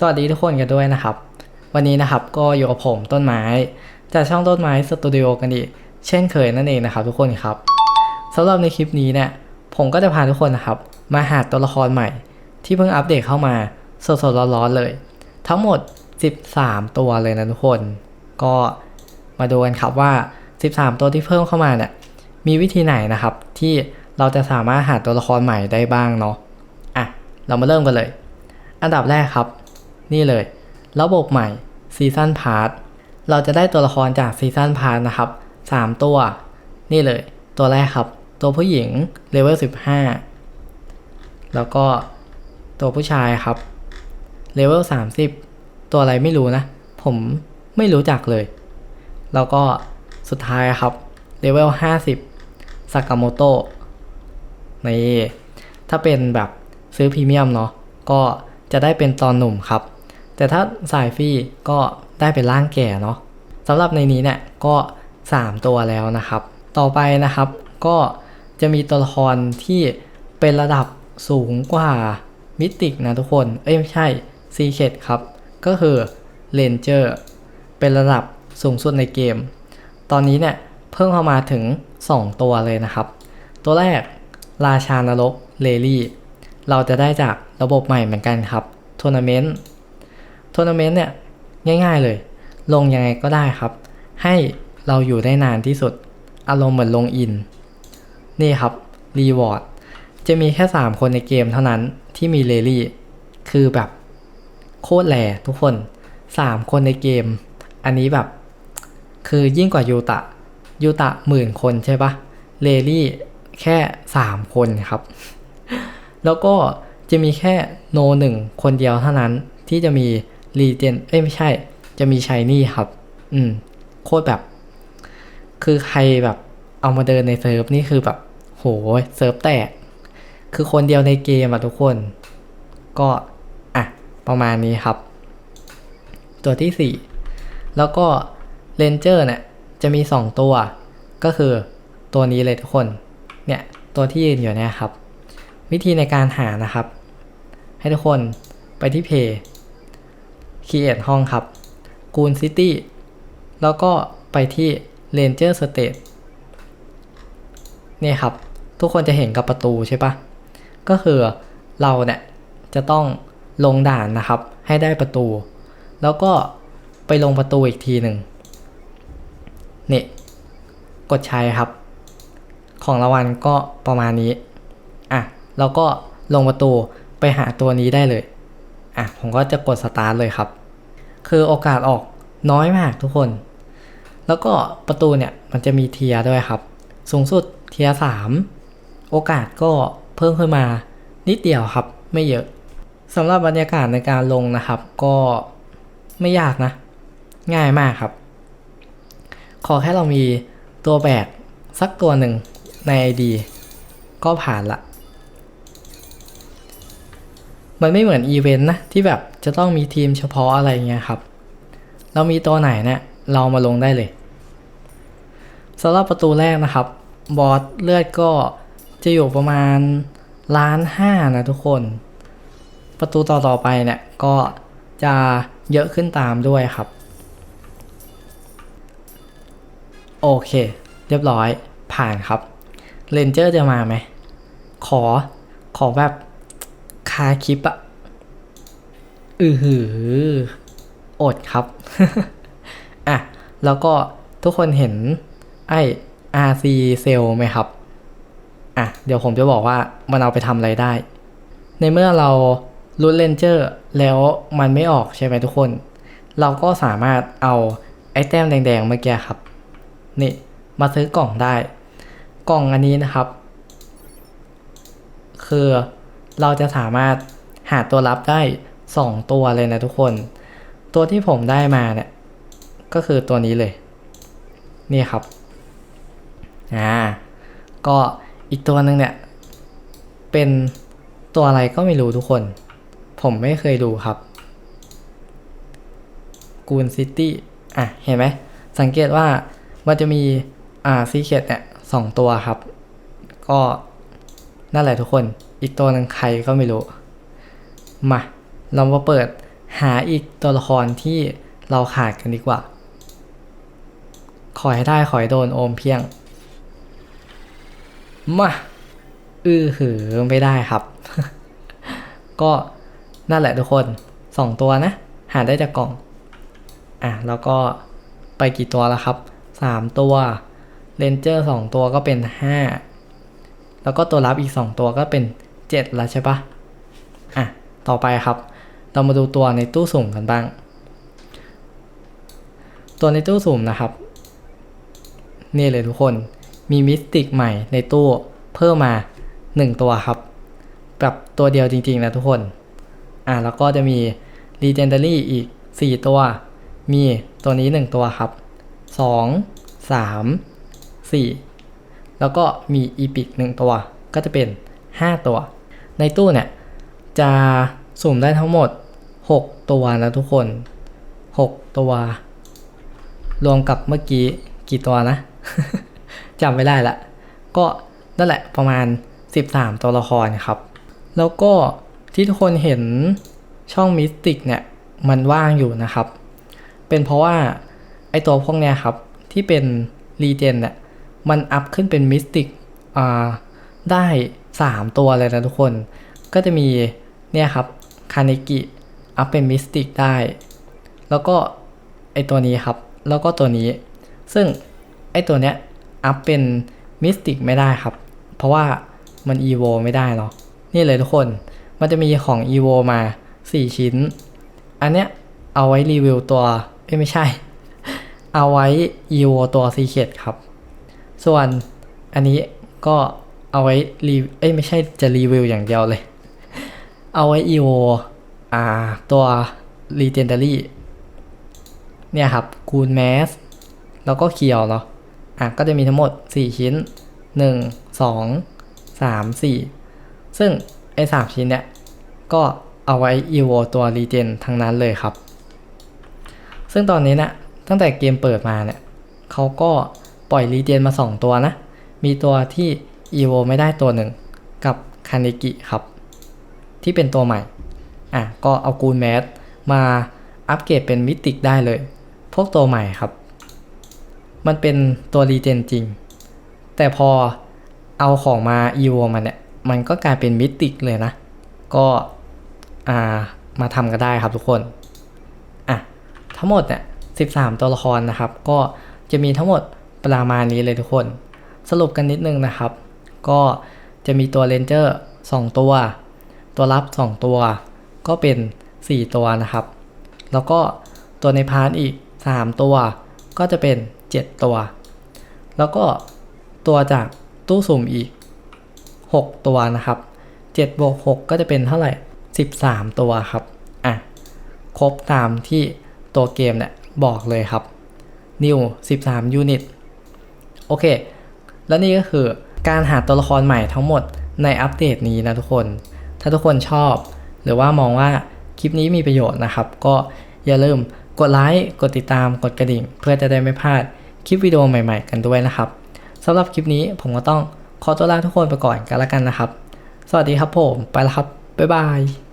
สวัสดีทุกคนกันด้วยนะครับ วันนี้นะครับก็อยู่กับผมต้นไม้จากช่องต้นไม้สตูดิโอกันอีกเช่นเคยนั่นเองนะครับทุกคนครับสำหรับในคลิปนี้เนี่ยผมก็จะพาทุกคนนะครับ มาหาตัวละครใหม่ ที่เพิ่งอัปเดตเข้ามาสดๆร้อนๆเลย ทั้งหมด 13 ตัวเลยนะทุกคน ก็มาดูกันครับว่า 13 ตัวที่เพิ่มเข้ามาเนี่ยมีวิธีไหนนะครับที่เราจะสามารถหาตัวละครใหม่ได้บ้างเนาะอะเรามาเริ่มกันเลย อันดับแรกครับ นี่เลย ระบบใหม่ซีซันพาร์ทเราจะได้ตัวละครจากซีซันพาร์ทนะครับ 3 ตัว นี่เลย ตัวแรกครับ ตัวผู้หญิงเลเวล15 แล้วก็ตัวผู้ชายครับเลเวล30 ตัวอะไรไม่รู้นะ ผมไม่รู้จักเลย แล้วก็สุดท้ายครับเลเวล50สากาโมโตะนี่ถ้าเป็นแบบซื้อพรีเมียมเนาะก็จะได้เป็นตอนหนุ่มครับ แต่ถ้าสายฟรีก็ได้เป็นร่างแก่เนาะสำหรับในนี้เนี่ยก็ 3 ตัวแล้วนะครับ ต่อไปนะครับก็จะมีตัวละครที่เป็นระดับสูงกว่ามิติกนะทุกคน เอ้ยไม่ใช่ซีเคดครับ ก็คือเลนเจอร์เป็นระดับสูงสุดในเกม ตอนนี้เนี่ยเพิ่มเข้ามาถึง 2 ตัวเลยนะครับ ตัวแรกราชานรกเลลี่ เราจะได้จากระบบใหม่เหมือนกันครับทัวร์นาเมนต์ ทัวร์นาเมนต์เนี่ยง่ายๆเลย ลงยังไงก็ได้ครับ ให้เราอยู่ได้นานที่สุด อารมณ์เหมือนลงอิน นี่ครับรีวอร์ดจะมีแค่ 3 คนในเกมเท่านั้นที่มีเลลี่ คือแบบโคตรแหล่ทุกคน 3 คนในเกม อันนี้แบบ คือยิ่งกว่ายูตะยูตะหมื่นคนใช่ปะเลลี่แค่ 3 คนครับ แล้วก็จะมีแค่โนหนึ่งคนเดียวเท่านั้นที่จะมี รีเจนเอ้ยไม่ใช่ จะมีชายนี่ครับ อืม โคตรแบบ คือใครแบบเอามาเดินในเซิร์ฟนี่คือแบบ โหเซิร์ฟแตก คือคนเดียวในเกมอะทุกคน ก็อะประมาณนี้ครับ ตัวที่ 4 แล้วก็เลนเจอร์เนี่ยจะมี 2 ตัว ก็คือตัวนี้เลยทุกคน เนี่ยตัวที่ยืนอยู่เนี่ยครับ วิธีในการหานะครับ ให้ทุกคนไปที่เพย์ คีเอทห้องครับกูนซิตี้แล้วก็ไปที่เ a นเจอร์สเต e เนี่ยครับ ทุกคนจะเห็นกับประตูใช่ปะก็คือเราเนี่ยจะต้องลงด่านนะครับ ให้ได้ประตู แล้วก็ไปลงประตูอีกทีหนึ่งนี่ กดใช้ครับ ของรางวัลก็ประมาณนี้ อะ แล้วก็ลงประตูไปหาตัวนี้ได้เลย อะผมก็จะกดสตาร์ทเลยครับ คือโอกาสออกน้อยมากทุกคน แล้วก็ประตูเนี่ยมันจะมีเทียด้วยครับ สูงสุดเทียสามโอกาสก็เพิ่มขึ้นมานิดเดียวครับ ไม่เยอะสำหรับบรรยากาศในการลงนะครับ ก็ไม่ยากนะ ง่ายมากครับ ขอแค่เรามีตัวแบกสักตัวหนึ่งใน ID ก็ผ่านละ มันไม่เหมือนอีเวนต์นะที่แบบจะต้องมีทีมเฉพาะอะไรเงี้ยครับ เรามีตัวไหนเนะี่ยเรามาลงได้เลยสำหรับประตูแรกนะครับ บอสเลือดก็จะอยู่ประมาณล้านห้านะทุกคน ประตูต่อๆไปเนี่ยก็จะเยอะขึ้นตามด้วยครับ โอเค เรียบร้อยผ่านครับเรนเจอร์จะมาไหม ขอขอแบบาคลิปอะอือหืออดครับ อะ แล้วก็ทุกคนเห็นไอ้ RC เซลไหมครับ อะ เดี๋ยวผมจะบอกว่ามันเอาไปทำอะไรได้ ในเมื่อเราลุ้นเลนเจอร์แล้วมันไม่ออกใช่ไหมทุกคน เราก็สามารถเอาไอ้แต้มแดงๆเมื่อกี้ครับ นี่ มาซื้อกล่องได้ กล่องอันนี้นะครับ คือ เราจะสามารถหาตัวรับได้ 2 ตัวเลยนะทุกคน ตัวที่ผมได้มาเนี่ยก็คือตัวนี้เลย นี่ครับอ่าก็อีกตัวหนึ่งเนี่ย เป็นตัวอะไรก็ไม่รู้ทุกคน ผมไม่เคยดูครับกูนซิตี้อะ เห็นไหม สังเกตว่ามันจะมีอ่าซีเคดเนี่ยสองตัวครับ ก็นั่นแหละทุกคน อีกตัวหนึ่งใครก็ไม่รู้ มาเรามาเปิดหาอีกตัวละครที่เราขาดกันดีกว่า ขอให้ได้ขอให้โดนโอมเพียง มาอือหือไม่ได้ครับ ก็นั่นแหละทุกคนสองตัวนะ หาได้จากกล่อง อะ แล้วก็ไปกี่ตัวแล้วครับสามตัวเรนเจอร์สองตัวก็เป็นห้าแล้วก็ตัวรับอีกสองตัวก็เป็น เจ็ดแล้วใช่ปะอะ ต่อไปครับ เรามาดูตัวในตู้สุ่มกันบ้าง ตัวในตู้สุ่มนะครับ นี่เลยทุกคน มีมิสติกใหม่ในตู้เพิ่มมา 1 ตัวครับ แบบตัวเดียวจริงๆนะทุกคน อะ แล้วก็จะมี Legendary อีก 4 ตัว มีตัวนี้ 1 ตัวครับ 2 3 4 แล้วก็มี Epic 1ตัว ก็จะเป็น 5 ตัว ในตู้เนี่ย จะสุ่มได้ทั้งหมด 6 ตัวนะทุกคน 6 ตัว รวมกับเมื่อกี้กี่ตัวนะจำไม่ได้ละ ก็นั่นแหละประมาณ 13 ตัวละครครับ แล้วก็ที่ทุกคนเห็นช่องมิสติกเนี่ย มันว่างอยู่นะครับ เป็นเพราะว่า ไอตัวพวกเนี้ยครับ ที่เป็นรีเจนเนี่ยมันอัพขึ้นเป็นมิสติกอ่าได้ 3 ตัวเลยนะทุกคน ก็จะมีเนี่ยครับคาเนกิอัพเป็นมิสติกได้ แล้วก็ไอตัวนี้ครับ แล้วก็ตัวนี้ ซึ่งไอตัวเนี้ยอัพเป็นมิสติกไม่ได้ครับ เพราะว่ามัน EVO ไม่ได้เนาะนี่เลยทุกคนมันจะมีของ EVO มา 4 ชิ้น อันเนี้ยเอาไว้รีวิวตัวเอ้ไม่ใช่ เอาไว้ EVO ตัว Secret ครับ ส่วนอันนี้ก็ เอาไว้รีเอ้ยไม่ใช่จะรีวิวอย่างเดียวเลย เอาไว้ EVO อ่าตัว Legendary เนี่ยครับคูณแมสแล้วก็เคียวเนาะอะก็จะมีทั้งหมด 4 ชิ้น 1 2 3 4 ซึ่งไอ้3ชิ้นเนี่ย ก็เอาไว้ EVO ตัว Regen ทั้งนั้นเลยครับ ซึ่งตอนนี้นะี่ยตั้งแต่เกมเปิดมาเนี่ยเขาก็ปล่อย Regen มา 2 ตัวนะ มีตัวที่ EVO ไม่ได้ตัวหนึ่งกับคาเนกิครับ ที่เป็นตัวใหม่ อะ ก็เอากูนแมสมาอัปเกรดเป็นมิติกได้เลย พวกตัวใหม่ครับ มันเป็นตัวรีเจนจริง แต่พอเอาของมา EVO มาเนี่ย มันก็กลายเป็นมิติกเลยนะ ก็อ่ามาทำก็ได้ครับทุกคน อะ ทั้งหมดเนี่ย13 ตัวละครนะครับ ก็จะมีทั้งหมดประมาณนี้เลยทุกคน สรุปกันนิดนึงนะครับ ก็จะมีตัวเรนเจอร์2ตัว ตัวรับ 2 ตัว ก็เป็น 4 ตัวนะครับ แล้วก็ตัวในพาร์ทอีก 3 ตัว ก็จะเป็น 7 ตัว แล้วก็ตัวจากตู้สุ่มอีก 6 ตัวนะครับ7บวก6ก็จะเป็นเท่าไหร่ 13 ตัวครับ อะ ครบตามที่ตัวเกมเนี่ยบอกเลยครับ New 13ยูนิตโอเค แล้วนี่ก็คือ การหาตัวละครใหม่ทั้งหมดในอัปเดตนี้นะทุกคน ถ้าทุกคนชอบ หรือว่ามองว่าคลิปนี้มีประโยชน์นะครับ ก็อย่าลืมกดไลค์ กดติดตาม กดกระดิ่ง เพื่อจะได้ไม่พลาดคลิปวิดีโอใหม่ ๆ กันด้วยนะครับสำหรับคลิปนี้ผมก็ต้องขอตัวลาทุกคนไปก่อนกันแล้วกันนะครับ สวัสดีครับผม ไปแล้วครับ บ๊ายบาย